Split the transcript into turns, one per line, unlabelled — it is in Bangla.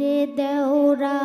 রে দেওরা